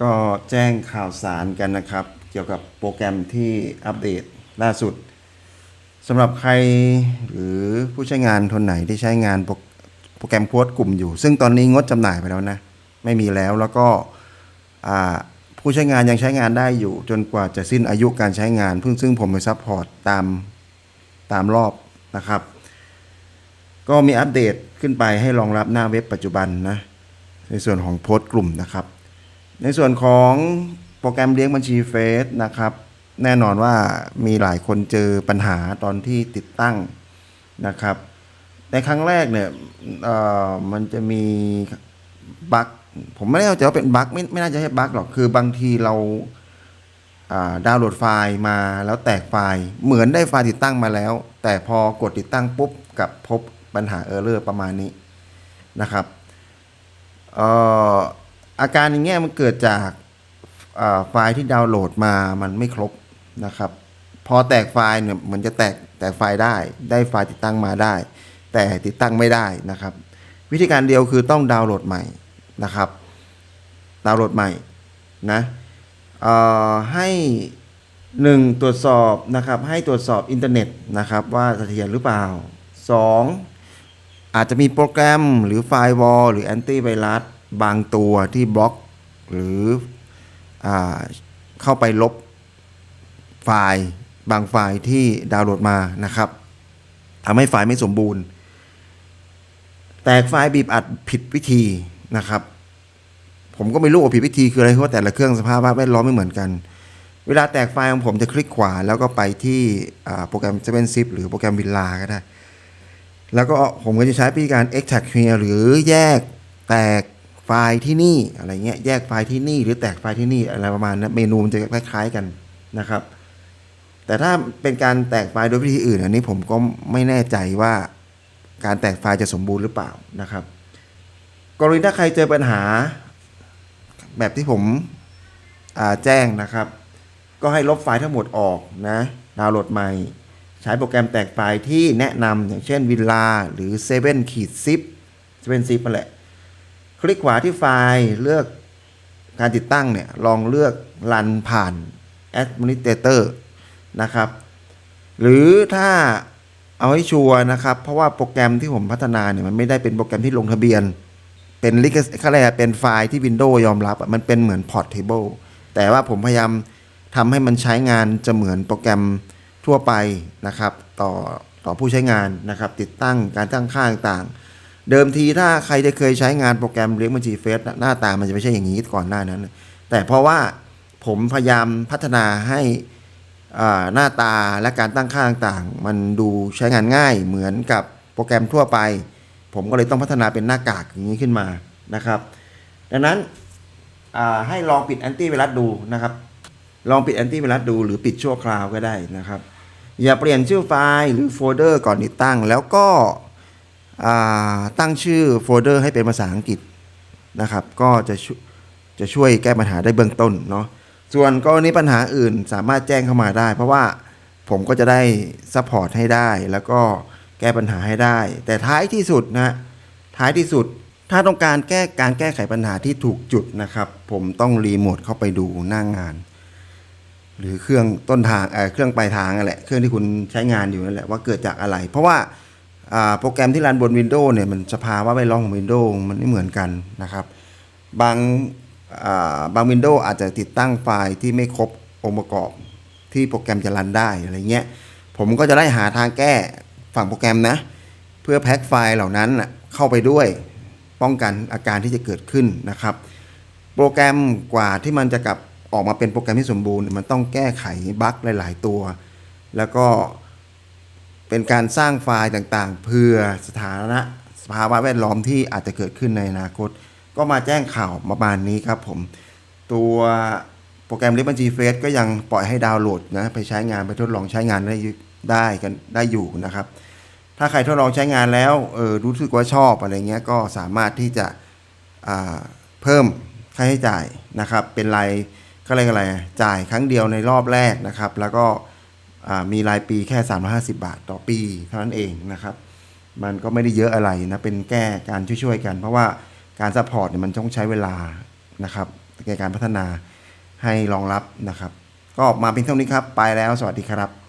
ก็แจ้งข่าวสารกันนะครับ เกี่ยวกับโปรแกรมที่อัปเดตล่าสุดสำหรับใครหรือผู้ใช้งานคนไหนที่ใช้งานโปรแกรมโค้ดกลุ่มอยู่ ซึ่งตอนนี้งดจำหน่ายไปแล้วนะ ไม่มีแล้วแล้วก็ผู้ใช้งานยังใช้งานได้อยู่ จนกว่าจะสิ้นอายุการใช้งานเพิ่งซึ่งผมไปซัพพอร์ตตามตามรอบนะครับ ก็มีอัปเดตขึ้นไปให้รองรับหน้าเว็บปัจจุบันนะในส่วนของโพสต์กลุ่มนะครับ ในส่วนของโปรแกรมเลี้ยงบัญชีเฟซนะครับ แน่นอนว่ามีหลายคนเจอปัญหาตอนที่ติดตั้งนะครับ ในครั้งแรกเนี่ยเอ่อมันจะมีบั๊กผมไม่แน่ใจว่าเป็นบั๊กไม่ไม่น่าจะใช่บั๊กหรอกคือบางทีเราอ่าดาวน์โหลดไฟล์มาแล้วแตกไฟล์เหมือนได้ไฟล์ติดตั้งมาแล้ว แต่พอกดติดตั้งปุ๊บกับพบปัญหาเออร์เลอร์ประมาณนี้นะครับ อาการอย่างเงี้ยมันเกิดจากไฟล์ที่ดาวน์โหลดมามันไม่ครบนะครับ พอแตกไฟล์เนี่ยมือนจะแตกแตกไฟล์ได้ ได้ไฟล์ติดตั้งมาได้ แต่ติดตั้งไม่ได้นะครับ วิธีการเดียวคือต้องดาวน์โหลดใหม่นะครับ ดาวน์โหลดใหม่นะให้หนึ่งตรวจสอบนะครับ ให้ตรวจสอบอินเทอร์เน็ตนะครับ ว่าเสถียรหรือเปล่าสองอาจจะมีโปรแกรมหรือไฟล์วอลหรือแอนตี้ไวรัส บางตัวที่บล็อกหรืออเข้าไปลบไฟล์บางไฟล์ที่ดาวน์โหลดมานะครับทำให้ไฟล์ไม่สมบูรณ์ แตกไฟล์บีบอัดผิดวิธีนะครับ ผมก็ไม่รู้ว่าผิดวิธีคืออะไรเพราะว่าแต่ละเครื่องสภาพแวดล้อมไม่เหมือนกัน เวลาแตกไฟล์ของผมจะคลิกขวา แล้วก็ไปที่โปรแกรม 7 zip หรือโปรแกรมวินลาก็ได้ แล้วก็ผมก็จะใช้วิธีการ extract clear หรือแยกแตก ไฟล์ที่นี่อะไรเงี้ยแยกไฟล์ที่นี่หรือแตกไฟล์ที่นี่อะไรประมาณนั้นเมนูมันจะคล้ายๆกันนะครับ แต่ถ้าเป็นการแตกไฟล์โดยวิธีอื่น อันนี้ผมก็ไม่แน่ใจว่าการแตกไฟล์จะสมบูรณ์หรือเปล่านะครับ กรณีถ้าใครเจอปัญหาแบบที่ผมแจ้งนะครับ ก็ให้ลบไฟล์ทั้งหมดออกนะดาวน์โหลดใหม่ ใช้โปรแกรมแตกไฟล์ที่แนะนำอย่างเช่นวินลาหรือ7ขีดซิป7 zip นั่นแหละ คลิกขวาที่ไฟล์เลือกการติดตั้งเนี่ยลองเลือกรันผ่าน Administrator นะครับ หรือถ้าเอาให้ชัวร์นะครับ เพราะว่าโปรแกรมที่ผมพัฒนาเนี่ยมันไม่ได้เป็นโปรแกรมที่ลงทะเบียน เป็นลิขเขาเรียกอะไรเป็นไฟล์ที่ Windows ยอมรับ มันเป็นเหมือน Portable แต่ว่าผมพยายามทำให้มันใช้งานจะเหมือนโปรแกรมทั่วไปนะครับ ต่อต่อผู้ใช้งานนะครับ ติดตั้งการตั้งค่าต่างๆ เดิมทีถ้าใครจะเคยใช้งานโปรแกรมเลี้ยงบัญชีเฟซหน้าตามันจะไม่ใช่อย่างนี้ก่อนหน้านั้น แต่เพราะว่าผมพยายามพัฒนาให้หน้าตาและการตั้งค่าต่างๆ มันดูใช้งานง่ายเหมือนกับโปรแกรมทั่วไป ผมก็เลยต้องพัฒนาเป็นหน้ากากอย่างนี้ขึ้นมานะครับ ดังนั้นให้ลองปิดแอนตี้ไวรัสดูนะครับ ลองปิดแอนตี้ไวรัสดูหรือปิดชั่วคราวก็ได้นะครับ อย่าเปลี่ยนชื่อไฟล์หรือโฟลเดอร์ก่อนติดตั้ง แล้วก็ ตั้งชื่อโฟลเดอร์ให้เป็นภาษาอังกฤษนะครับ ก็จะจะช่วยแก้ปัญหาได้เบื้องต้นเนาะส่วนกรณีปัญหาอื่นสามารถแจ้งเข้ามาได้ เพราะว่าผมก็จะได้ซัพพอร์ตให้ได้ แล้วก็แก้ปัญหาให้ได้ แต่ท้ายที่สุดนะท้ายที่สุดถ้าต้องการแก้การแก้ไขปัญหาที่ถูกจุดนะครับ ผมต้องรีโมทเข้าไปดูหน้างงาน หรือเครื่องต้นทางเเครื่องปลายทางนั่นแหละเครื่องที่คุณใช้งานอยู่นั่นแหละว่าเกิดจากอะไร เพราะว่า โปรแกรมที่รันบน Windows เนี่ยมันสภาวะแวดล้อมของ Windows มันไม่เหมือนกันนะครับ บางบาง Windows อาจจะติดตั้งไฟล์ที่ไม่ครบองค์ประกอบที่โปรแกรมจะรันได้อะไรเงี้ยผมก็จะได้หาทางแก้ฝั่งโปรแกรมนะ เพื่อแพ็คไฟล์เหล่านั้นเข้าไปด้วยป้องกันอาการที่จะเกิดขึ้นนะครับ โปรแกรมกว่าที่มันจะกลับออกมาเป็นโปรแกรมที่สมบูรณ์ มันต้องแก้ไขบั๊กหลาย ๆ ตัว แล้วก็ เป็นการสร้างไฟล์ต่างๆ เพื่อสถานะสภาวะแวดล้อมที่อาจจะเกิดขึ้นในอนาคต ก็มาแจ้งข่าวประมาณนี้ครับผม ตัวโปรแกรมเล็บบัญชีเฟสก็ยังปล่อยให้ดาวน์โหลดนะไปใช้งานไปทดลองใช้งานได้ได้กันได้อยู่นะครับ ถ้าใครทดลองใช้งานแล้วเออรู้สึกว่าชอบอะไรเงี้ยก็สามารถที่จะเพิ่มค่าใช้จ่ายนะครับ เป็นรายก็เรียกอะไรจ่ายครั้งเดียวในรอบแรกนะครับ แล้วก็ มีรายปีแค่ 350 บาทต่อปีเท่านั้นเองนะครับ มันก็ไม่ได้เยอะอะไรนะ เป็นแก้การช่วยๆกัน เพราะว่าการซัพพอร์ตเนี่ยมันต้องใช้เวลานะครับในการพัฒนาให้รองรับนะครับ ก็ออกมาเป็นเท่านี้ครับ ไปแล้วสวัสดีครับ